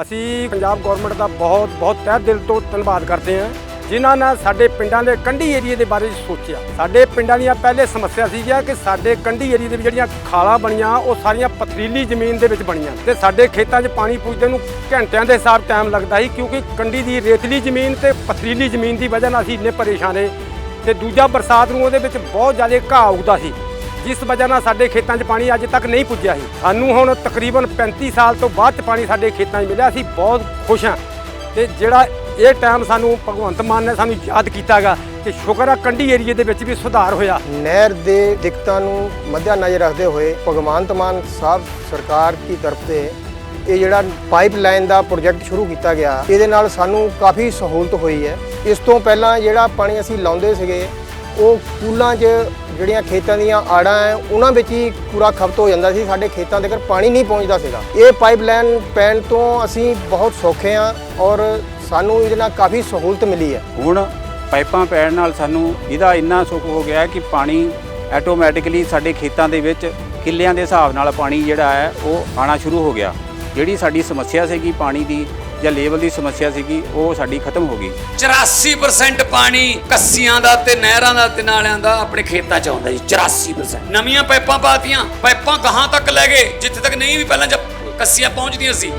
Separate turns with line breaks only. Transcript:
ਅਸੀਂ ਪੰਜਾਬ ਗਵਰਨਮੈਂਟ ਦਾ ਬਹੁਤ ਬਹੁਤ ਤਹਿ ਦਿਲ ਤੋਂ ਧੰਨਵਾਦ ਕਰਦੇ ਹਾਂ ਜਿਨ੍ਹਾਂ ਨੇ ਸਾਡੇ ਪਿੰਡਾਂ ਦੇ ਕੰਢੀ ਏਰੀਏ ਦੇ ਬਾਰੇ ਸੋਚਿਆ। ਸਾਡੇ ਪਿੰਡਾਂ ਦੀਆਂ ਪਹਿਲੇ ਸਮੱਸਿਆ ਸੀ ਕਿ ਸਾਡੇ ਕੰਢੀ ਏਰੀਏ ਦੇ ਵਿੱਚ ਜਿਹੜੀਆਂ ਖਾਲਾਂ ਬਣੀਆਂ, ਉਹ ਸਾਰੀਆਂ ਪਥਰੀਲੀ ਜ਼ਮੀਨ ਦੇ ਵਿੱਚ ਬਣੀਆਂ ਤੇ ਸਾਡੇ ਖੇਤਾਂ 'ਚ ਪਾਣੀ ਪੁੱਜਦੇ ਨੂੰ ਘੰਟਿਆਂ ਦੇ ਹਿਸਾਬ ਟਾਈਮ ਲੱਗਦਾ ਸੀ ਕਿਉਂਕਿ ਕੰਢੀ ਦੀ ਰੇਤਲੀ ਜ਼ਮੀਨ ਤੇ ਪਥਰੀਲੀ ਜ਼ਮੀਨ ਦੀ ਵਜ੍ਹਾ ਨਾਲ ਅਸੀਂ ਇੰਨੇ ਪਰੇਸ਼ਾਨ ਰਹੇ ਤੇ ਦੂਜਾ ਬਰਸਾਤ ਨੂੰ ਉਹਦੇ ਵਿੱਚ ਬਹੁਤ ਜ਼ਿਆਦਾ ਘਾਹ ਉੱਗਦਾ ਸੀ। ਜਿਸ ਵਜ੍ਹਾ ਨਾਲ ਸਾਡੇ ਖੇਤਾਂ 'ਚ ਪਾਣੀ ਅੱਜ ਤੱਕ ਨਹੀਂ ਪੁੱਜਿਆ ਸੀ। ਸਾਨੂੰ ਹੁਣ ਤਕਰੀਬਨ 35 ਸਾਲ ਤੋਂ ਬਾਅਦ 'ਚ ਪਾਣੀ ਸਾਡੇ ਖੇਤਾਂ 'ਚ ਮਿਲਿਆ। ਅਸੀਂ ਬਹੁਤ ਖੁਸ਼ ਹਾਂ। ਤੇ ਜਿਹੜਾ ਇਹ ਟਾਈਮ ਸਾਨੂੰ ਭਗਵੰਤ ਮਾਨ ਨੇ ਸਾਨੂੰ ਯਾਦ ਕੀਤਾਗਾ ਕਿ ਸ਼ੁਕਰ ਆ ਕੰਢੀ ਏਰੀਏ ਦੇ ਵਿੱਚ ਵੀ ਸੁਧਾਰ ਹੋਇਆ।
ਨਹਿਰ ਦੇ ਦਿੱਕਤਾਂ ਨੂੰ ਮੱਦਿਆ ਨਜ਼ਰ ਰੱਖਦੇ ਹੋਏ ਭਗਵੰਤ ਮਾਨ ਸਾਹਿਬ ਸਰਕਾਰ ਦੀ ਤਰਫ ਤੇ ਇਹ ਜਿਹੜਾ ਪਾਈਪਲਾਈਨ ਦਾ ਪ੍ਰੋਜੈਕਟ ਸ਼ੁਰੂ ਕੀਤਾ ਗਿਆ, ਇਹਦੇ ਨਾਲ ਸਾਨੂੰ ਕਾਫੀ ਸਹੂਲਤ ਹੋਈ ਹੈ। ਇਸ ਤੋਂ ਪਹਿਲਾਂ ਜਿਹੜਾ ਪਾਣੀ ਅਸੀਂ ਲਾਉਂਦੇ ਸੀਗੇ ਉਹ ਕੂਲਾਂ 'ਚ ਜਿਹੜੀਆਂ ਖੇਤਾਂ ਦੀਆਂ ਆੜਾਂ ਹੈ ਉਹਨਾਂ ਵਿੱਚ ਹੀ ਪੂਰਾ ਖਪਤ ਹੋ ਜਾਂਦਾ ਸੀ, ਸਾਡੇ ਖੇਤਾਂ ਤੱਕ ਪਾਣੀ ਨਹੀਂ ਪਹੁੰਚਦਾ ਸੀਗਾ। ਇਹ ਪਾਈਪਲਾਈਨ ਪੈਣ ਤੋਂ ਅਸੀਂ ਬਹੁਤ ਸੌਖੇ ਹਾਂ ਔਰ ਸਾਨੂੰ ਇਹਦੇ ਨਾਲ ਕਾਫੀ ਸਹੂਲਤ ਮਿਲੀ ਹੈ
ਹੁਣ ਪਾਈਪਾਂ ਪੈਣ ਨਾਲ ਸਾਨੂੰ ਇਹਦਾ ਇੰਨਾ ਸੁੱਖ ਹੋ ਗਿਆ ਕਿ ਪਾਣੀ ਆਟੋਮੈਟਿਕਲੀ ਸਾਡੇ ਖੇਤਾਂ ਦੇ ਵਿੱਚ ਕਿੱਲਿਆਂ ਦੇ ਹਿਸਾਬ ਨਾਲ ਪਾਣੀ ਜਿਹੜਾ ਹੈ ਉਹ ਆਣਾ ਸ਼ੁਰੂ ਹੋ ਗਿਆ। ਜਿਹੜੀ ਸਾਡੀ ਸਮੱਸਿਆ ਸੀਗੀ ਪਾਣੀ ਦੀ ਜਾਂ ਲੇਵਲ ਦੀ ਸਮੱਸਿਆ ਸੀਗੀ, ਉਹ ਸਾਡੀ ਖਤਮ ਹੋ ਗਈ।
84% ਪਾਣੀ ਕੱਸੀਆਂ ਦਾ ਤੇ ਨਹਿਰਾਂ ਦਾ ਤੇ ਨਾਲਿਆਂ ਦਾ ਆਪਣੇ ਖੇਤਾਂ 'ਚ ਆਉਂਦਾ ਜੀ 84% ਨਵੀਆਂ ਪਾਈਪਾਂ ਪਾਤੀਆਂ, ਪਾਈਪਾਂ ਗਾਹਾਂ ਤੱਕ ਲੈ ਗਏ, ਜਿੱਥੇ ਤੱਕ ਨਹੀਂ ਵੀ ਪਹਿਲਾਂ ਜਦ ਕੱਸੀਆਂ ਪਹੁੰਚਦੀਆਂ ਸੀ।